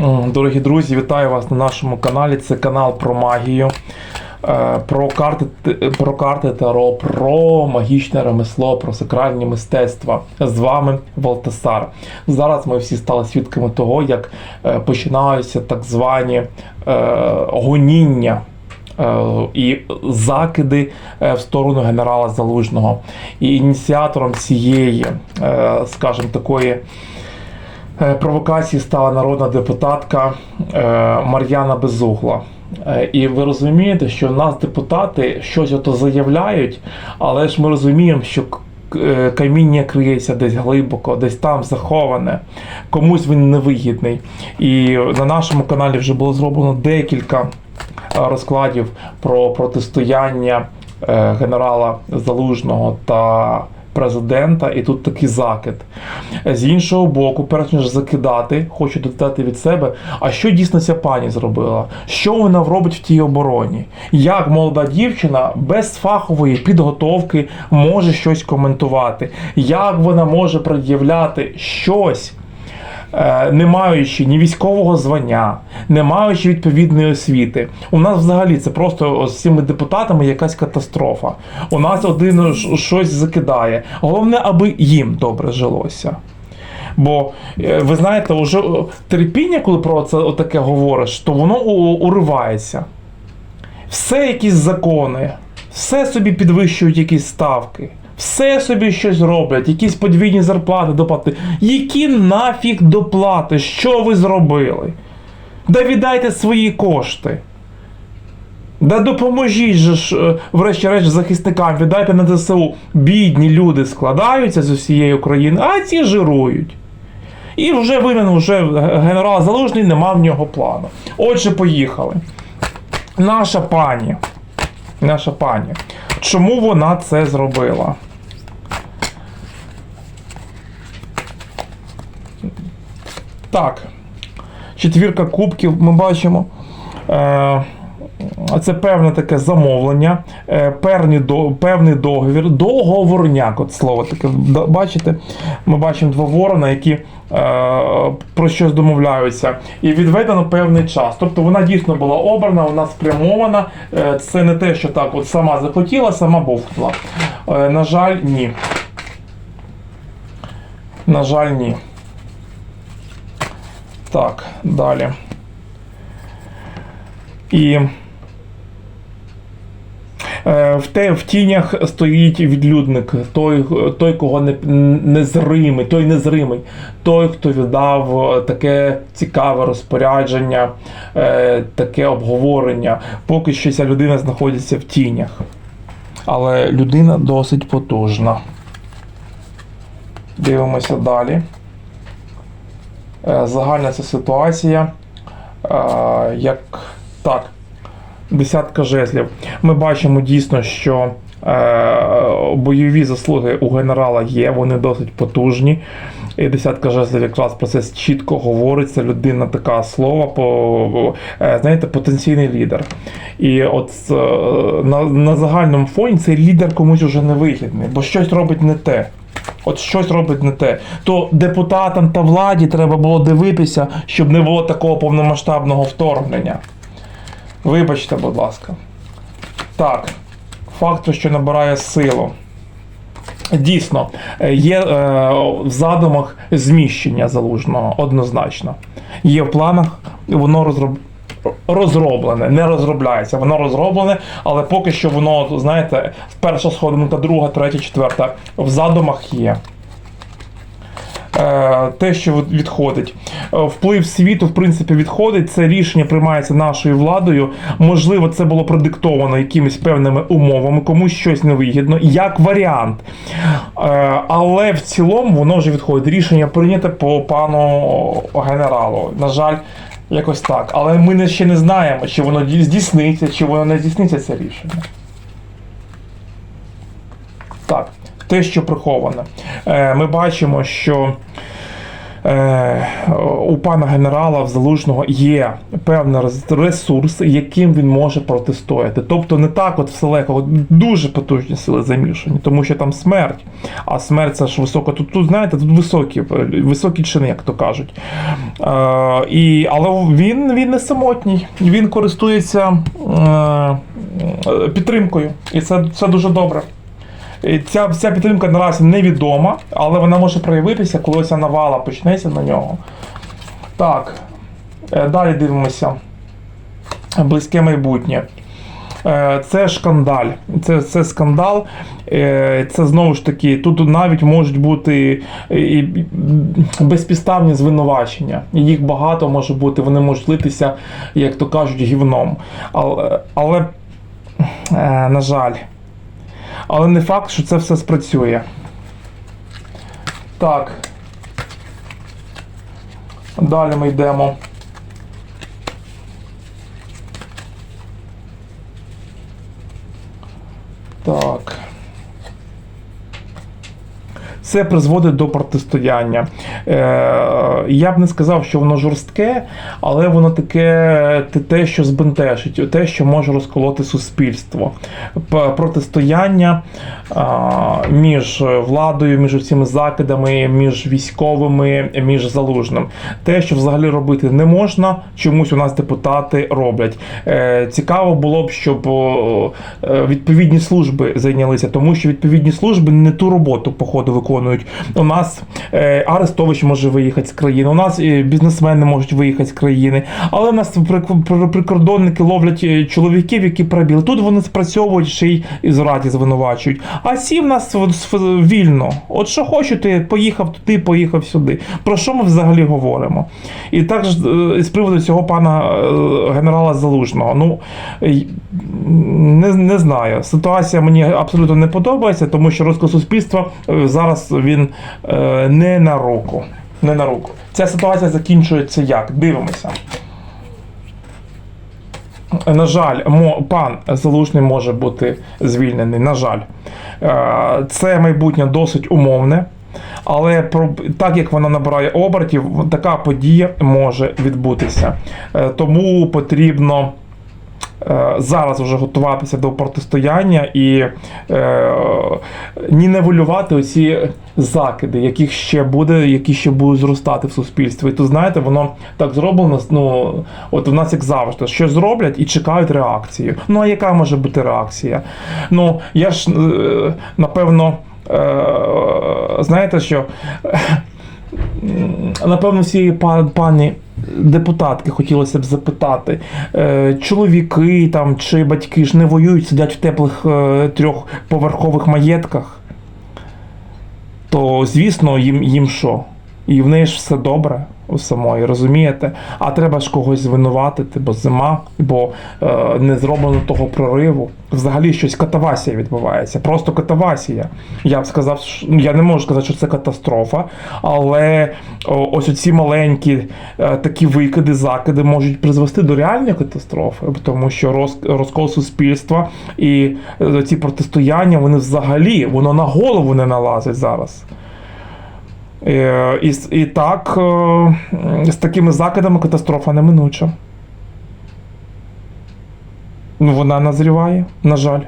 М, Дорогі друзі, вітаю вас на нашому каналі. Це канал про магію, е, про карти, про карти Таро, про магічне ремесло, про сакральні мистецтва. З вами Валтасар. Зараз ми всі стали свідками того, як е, починаються так звані е, гоніння. е, І закиди е, в сторону генерала Залужного. І ініціатором цієї, е, скажімо, такої Е, провокації стала народна депутатка е, Мар'яна Безугла. Е, І ви розумієте, що нас депутати щось ото заявляють, але ж ми розуміємо, що е, каміння криється десь глибоко, десь там заховане, комусь він невигідний. І на нашому каналі вже було зроблено декілька е, розкладів про протистояння е, генерала Залужного та президента, і тут такий закид. З іншого боку, перш ніж закидати, хочу додати від себе, а що дійсно ця пані зробила? Що вона робить в тій обороні? Як молода дівчина без фахової підготовки може щось коментувати? Як вона може пред'являти щось? Е, не маючи ні військового звання, не маючи відповідної освіти. У нас взагалі це просто з цими депутатами якась катастрофа. У нас один щось закидає. Головне, аби їм добре жилося. Бо е, ви знаєте, уже е, терпіння, коли про це таке говориш, то воно уривається. Все якісь закони, все собі підвищують якісь ставки, все собі щось роблять, якісь подвійні зарплати, доплати. Які нафіг доплати? Що ви зробили? Да віддайте свої кошти. Да допоможіть же ж, е, врешті-решт, захисникам, віддайте на ЗСУ. Бідні люди складаються з усієї України, а ці жирують. І вже винен вже генерал Залужний, нема в нього плану. Отже, поїхали. Наша пані. Наша пані. Чому вона це зробила? Так. Четвірка кубків ми бачимо. Е, це певне таке замовлення, е, певний, договір, договорняк, от слово таке. Бачите, ми бачимо два ворона, які е, про щось домовляються, і відведено певний час. Тобто вона дійсно була обрана, вона спрямована. Це не те, що так от сама захотіла, сама бовкнула. На жаль, ні. На жаль, ні. Так, далі. І е, в, те, в тінях стоїть відлюдник, той, той кого не, незримий, той незримий, той, хто віддав е, таке цікаве розпорядження, е, таке обговорення. Поки що ця людина знаходиться в тінях. Але людина досить потужна. Дивимося далі. Е, Загальна ця ситуація. Е, Як так, десятка жезлів. Ми бачимо дійсно, що е, бойові заслуги у генерала є, вони досить потужні. І десятка жезлів якраз про це чітко говорить. Це людина така слова, по, знаєте, потенційний лідер. І от на, на загальному фоні цей лідер комусь вже не вигідний, бо щось робить не те. От щось робить не те. То депутатам та владі треба було дивитися, щоб не було такого повномасштабного вторгнення. Вибачте, будь ласка. Так, факт, що набирає силу. Дійсно, е, є е, в задумах зміщення залужного однозначно. Є в планах, воно розроб... розроблене, не розробляється, воно розроблене, але поки що воно, знаєте, перша сходинка, друга, третя, четверта в задумах є. Е, Те, що відходить, Е, вплив світу, в принципі, відходить. Це рішення приймається нашою владою. Можливо, це було продиктовано якимись певними умовами, комусь щось невигідно, як варіант. Е, Але в цілому воно вже відходить. Рішення прийняте по пану генералу. На жаль, якось так. Але ми ще не знаємо, чи воно здійсниться, чи воно не здійсниться це рішення. Так, те, що приховане. Ми бачимо, що у пана генерала в залужного є певний ресурс, яким він може протистояти. Тобто не так, от все легко, от дуже потужні сили замішані, тому що там смерть. А смерть це ж високо. Тут, тут знаєте, тут високі, високі чини, як то кажуть. Е, і, але він, він не самотній, він користується е, е, підтримкою. І це, це дуже добре. Ця, ця підтримка наразі невідома, але вона може проявитися, коли ця навала почнеться на нього. Так, е, далі дивимося. Близьке майбутнє. Е, Це шкандаль. Це, це скандал. Е, Це знову ж таки, тут навіть можуть бути і- безпідставні звинувачення. Їх багато може бути, вони можуть литися, як то кажуть, гівном. Але, але на жаль. Але не факт, що це все спрацює. Так. Далі ми йдемо. Так. Це призводить до протистояння. Е, я б не сказав, що воно жорстке, але воно таке те- що збентежить, те, що може розколоти суспільство. Протистояння між владою, між усіма закидами, між військовими, між залужним. Те, що взагалі робити не можна, чомусь у нас депутати роблять. Е, Цікаво було б, щоб е, відповідні служби зайнялися, тому що відповідні служби не ту роботу, походу, виконують. У нас е, Арестович може виїхати з країни, у нас е, бізнесмени можуть виїхати з країни, але у нас прикордонники ловлять е, чоловіків, які прибіли. Тут вони спрацьовують ще й зраді звинувачують. А сі в нас вільно. От що хочу, ти поїхав туди, поїхав сюди. Про що ми взагалі говоримо? І також з приводу цього пана генерала Залужного. Ну не, не знаю. Ситуація мені абсолютно не подобається, тому що розклад суспільства е, зараз він е, не на руку. Не на руку. Ця ситуація закінчується як? Дивимося. На жаль, пан Залужний може бути звільнений. На жаль, Е, це майбутнє досить умовне. Але так як вона набирає обертів, така подія може відбутися. Е, Тому потрібно зараз вже готуватися до протистояння і е, нівелювати оці закиди, яких ще буде, які ще будуть зростати в суспільстві. І тут, знаєте, воно так зроблено. Ну от в нас як завжди, що зроблять і чекають реакцію. Ну а яка може бути реакція? Ну я ж е, напевно. Е, знаєте що? Напевно, всі пані депутатки хотілося б запитати, е, чоловіки там чи батьки ж не воюють, сидять в теплих е, трьохповерхових маєтках, то звісно, їм, їм що? І в неї ж все добре у самої, розумієте? А треба ж когось звинуватити, бо зима, бо е, не зроблено того прориву. Взагалі щось катавасія відбувається. Просто катавасія. Я б сказав, що- ну, я не можу сказати, що це катастрофа, але о, ось оці маленькі е, такі викиди, закиди можуть призвести до реальної катастрофи, тому що роз, розкол суспільства і е, ці протистояння, вони взагалі воно на голову не налазить зараз. Е, І, і так, е, з такими закидами катастрофа неминуча. Ну, вона назріває, на жаль.